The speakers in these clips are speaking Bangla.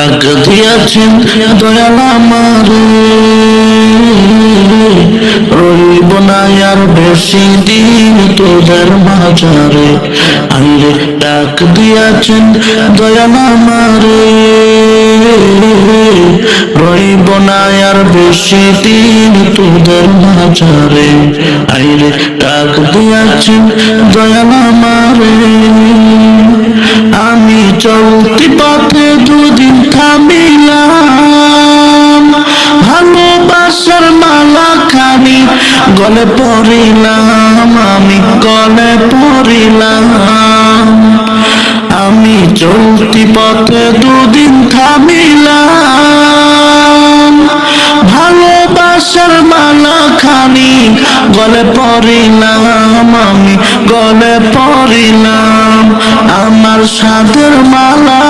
ডাক দিয়াছেন দয়াল আমারে। রইব না আর বেশি দিন তোদের মাঝারে। আইরে ডাক দিয়াছেন, দয়াল আমারে। রইব না আর বেশি দিন তোদের মাঝারে। আইরে ডাক দিয়াছেন, দয়াল আমারে। আমি চলতি পথে গলে পড়িলাম, আমি গলে পড়িলাম। আমি চলতি পথে দুদিন থামিলাম। ভালোবাসার মালা খানি গলে পড়িলাম, আমি গলে পড়িলাম আমার সাদের মালা।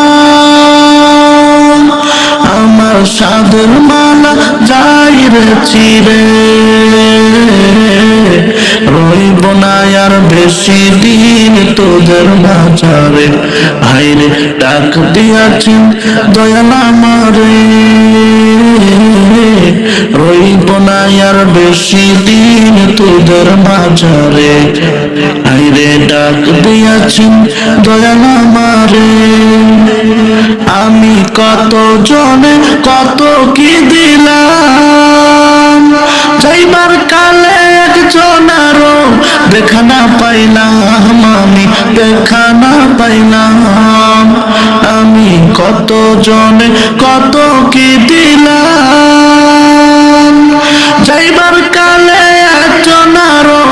আমার সাদের মালা যাই রে চিরে। রইব না আর বেশি দিন তোদের বাজারে। ভাইরে ডাক দিয়াছেন দয়াল আমারে রইব না আর বেশি দিন তোদের বাজারে। আইরে ডাক দিয়াছেন দয়াল আমারে আমি কত জনে কত কি দেখা না পাইলাম আমি দেখা না পাইলাম আমি কত জনে কত কি দিলাম? যাইবার কালে একজন আরও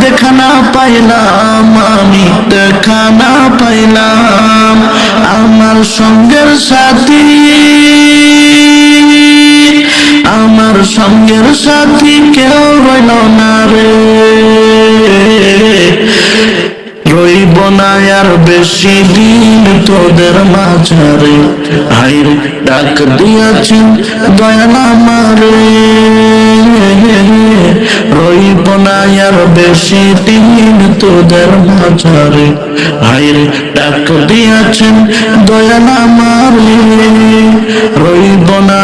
দেখা না পাইলাম আমি দেখা না পাইলাম। আমার সঙ্গের সাথী আর বেশি দিন তোদের মাঝারে। হাইরে ডাক দিয়াছেন দয়াল আমারে রইব না বেশি দিন তোদের মাঝারে। হাইরে ডাক দিয়াছেন দয়াল আমারে রইব না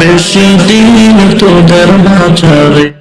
বেশি দিন তোদের মাঝারে।